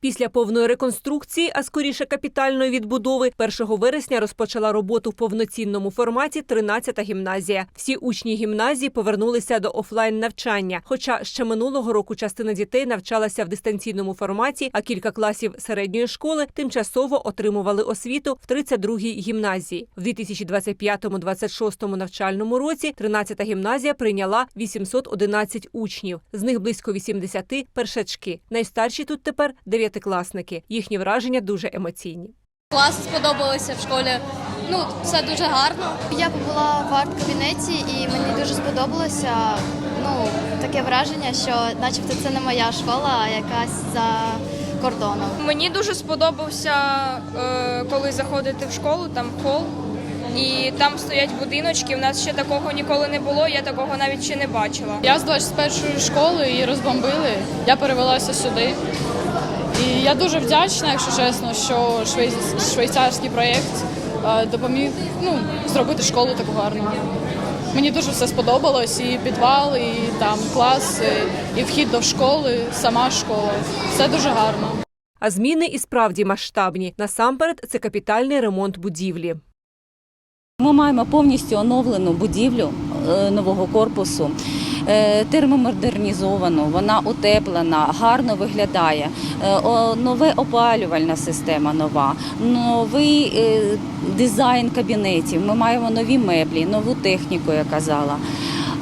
Після повної реконструкції, а скоріше капітальної відбудови, 1 вересня розпочала роботу в повноцінному форматі 13-та гімназія. Всі учні гімназії повернулися до офлайн навчання. Хоча ще минулого року частина дітей навчалася в дистанційному форматі, а кілька класів середньої школи тимчасово отримували освіту в 32-й гімназії. В 2025-26 навчальному році 13-та гімназія прийняла 811 учнів. З них близько 80 – першачки. Найстарші тут тепер дев'ятикласники. Їхні враження дуже емоційні. Клас сподобалося в школі. Ну, все дуже гарно. Я побула в арт-кабінеті і мені дуже сподобалося. Ну, таке враження, що начебто це не моя школа, а якась за кордоном. Мені дуже сподобався, е, коли заходити в школу, там хол, і там стоять будиночки. У нас ще такого ніколи не було, я такого навіть ще не бачила. Я з 21-ї школи її розбомбили. Я перевелася сюди. І я дуже вдячна, якщо чесно, що швейцарський проєкт е, допоміг ну, зробити школу таку гарну. Мені дуже все сподобалось, і підвал, і там клас, і, і вхід до школи, сама школа. Все дуже гарно. А зміни і справді масштабні. Насамперед, це капітальний ремонт будівлі. Ми маємо повністю оновлену будівлю е, нового корпусу, е, термомодернізовану, вона утеплена, гарно виглядає. Е, Нове опалювальна система нова, новий е, дизайн кабінетів. Ми маємо нові меблі, нову техніку, я казала.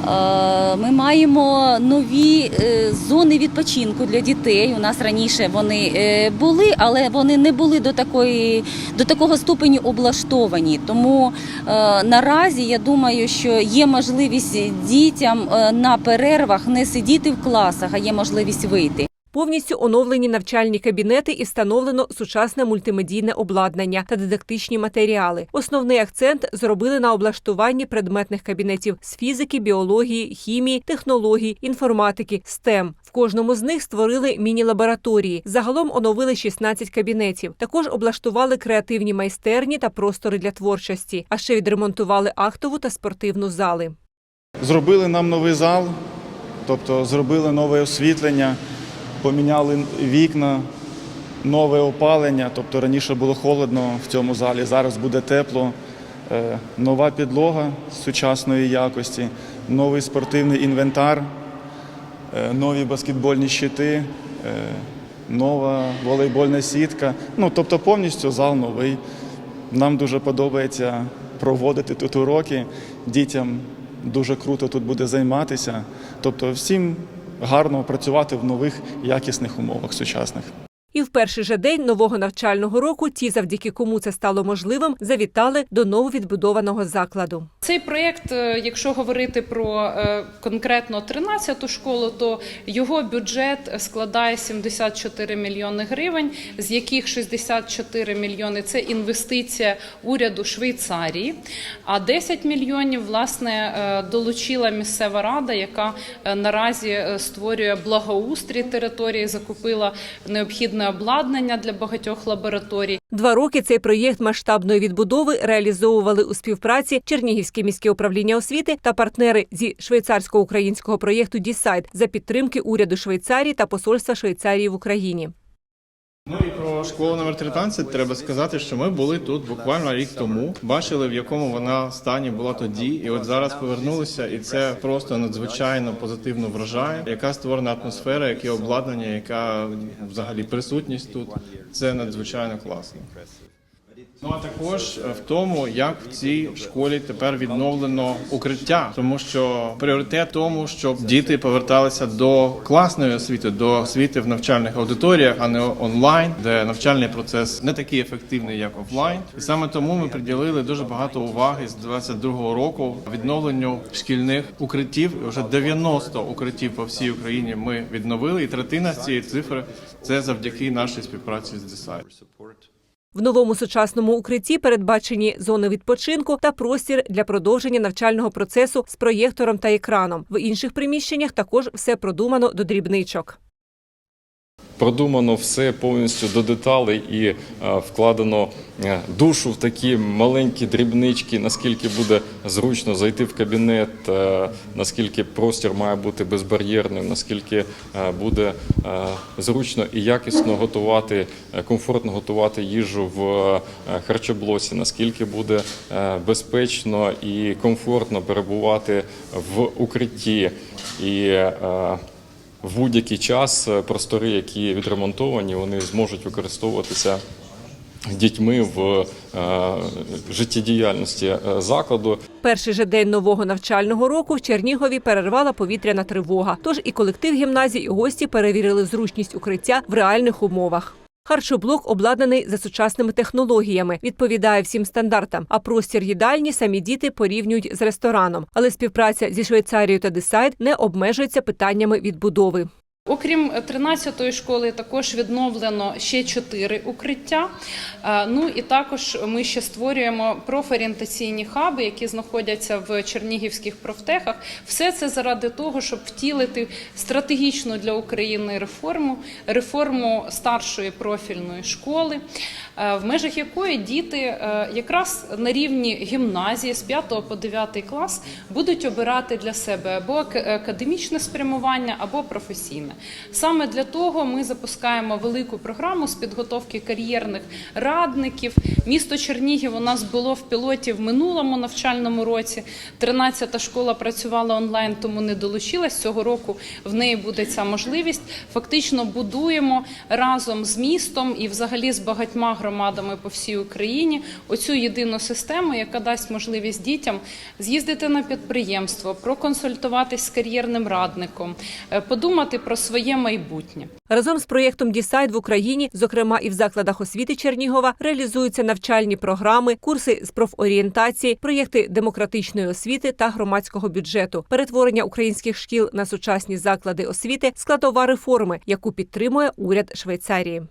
Е, Ми маємо нові е, зони відпочинку для дітей. У нас раніше вони е, були, але вони не були до такої до такого ступеню облаштовані. Тому наразі я думаю, що є можливість дітям на перервах не сидіти в класах, а є можливість вийти. Повністю оновлені навчальні кабінети і встановлено сучасне мультимедійне обладнання та дидактичні матеріали. Основний акцент зробили на облаштуванні предметних кабінетів з фізики, біології, хімії, технологій, інформатики, STEM. В кожному з них створили міні-лабораторії. Загалом оновили 16 кабінетів. Також облаштували креативні майстерні та простори для творчості, а ще відремонтували актову та спортивну зали. Зробили нам новий зал, тобто зробили нове освітлення, поміняли вікна, нове опалення. Тобто раніше було холодно в цьому залі, зараз буде тепло. Е, Нова підлога сучасної якості, новий спортивний інвентар, е, нові баскетбольні щити, е, нова волейбольна сітка. Ну, тобто повністю зал новий. Нам дуже подобається проводити тут уроки. Дітям дуже круто тут буде займатися. Тобто всім гарно працювати в нових якісних умовах сучасних. І в перший же день нового навчального року ті, завдяки кому це стало можливим, завітали до нововідбудованого закладу. Цей проєкт, е, якщо говорити про е, конкретно 13-ту школу, то його бюджет складає 74 мільйони гривень, з яких 64 мільйони це інвестиція уряду Швейцарії, а 10 мільйонів власне е, долучила місцева рада, яка наразі створює благоустрій території, закупила необхідне обладнання для багатьох лабораторій. Два роки цей проєкт масштабної відбудови реалізовували у співпраці Чернігівське міське управління освіти та партнери зі швейцарсько-українського проєкту «Дісайд» за підтримки уряду Швейцарії та посольства Швейцарії в Україні. Школу номер 13 треба сказати, що ми були тут буквально рік тому, бачили в якому вона стані була тоді, і от зараз повернулися, і це просто надзвичайно позитивно вражає. Яка створена атмосфера, яке обладнання, яка взагалі присутність тут. Це надзвичайно класно. Ну а також в тому, як в цій школі тепер відновлено укриття, тому що пріоритет тому, щоб діти поверталися до класної освіти, до освіти в навчальних аудиторіях, а не онлайн, де навчальний процес не такий ефективний, як офлайн. І саме тому ми приділили дуже багато уваги з 22-го року відновленню шкільних укриттів. Вже 90 укриттів по всій Україні ми відновили, і третина з цієї цифри це завдяки нашій співпраці з Десайд. В новому сучасному укритті передбачені зони відпочинку та простір для продовження навчального процесу з проєктором та екраном. В інших приміщеннях також все продумано до дрібничок. Продумано все повністю до деталей і е, вкладено е, душу в такі маленькі дрібнички, наскільки буде зручно зайти в кабінет, е, наскільки простір має бути безбар'єрним, наскільки буде зручно і якісно готувати, комфортно готувати їжу в харчоблоці, наскільки буде безпечно і комфортно перебувати в укритті. І в будь-який час е, простори, які відремонтовані, вони зможуть використовуватися дітьми в е, життєдіяльності е, закладу. Перший же день нового навчального року в Чернігові перервала повітряна тривога. Тож і колектив гімназії, і гості перевірили зручність укриття в реальних умовах. Харчоблок обладнаний за сучасними технологіями, відповідає всім стандартам. А простір їдальні самі діти порівнюють з рестораном. Але співпраця зі Швейцарією та Десайд не обмежується питаннями відбудови. Окрім 13-ї школи, також відновлено ще чотири укриття. Е, Ну і також ми ще створюємо профорієнтаційні хаби, які знаходяться в чернігівських профтехах. Все це заради того, щоб втілити стратегічну для України реформу, реформу старшої профільної школи, е, в межах якої діти е, якраз на рівні гімназії з 5 по 9 клас будуть обирати для себе або ак- академічне спрямування, або професійне. Саме для того ми запускаємо велику програму з підготовки кар'єрних радників. Місто Чернігів у нас було в пілоті в минулому навчальному році. 13-та школа працювала онлайн, тому не долучилась. Цього року в неї буде ця можливість. Фактично будуємо разом з містом і взагалі з багатьма громадами по всій Україні оцю єдину систему, яка дасть можливість дітям з'їздити на підприємство, проконсультуватись з кар'єрним радником, е, подумати про своє майбутнє. Разом з проєктом Дісайд в Україні, зокрема і в закладах освіти Чернігова, реалізуються навчальні програми, курси з профорієнтації, проєкти демократичної освіти та громадського бюджету, перетворення українських шкіл на сучасні заклади освіти, складова реформи, яку підтримує уряд Швейцарії.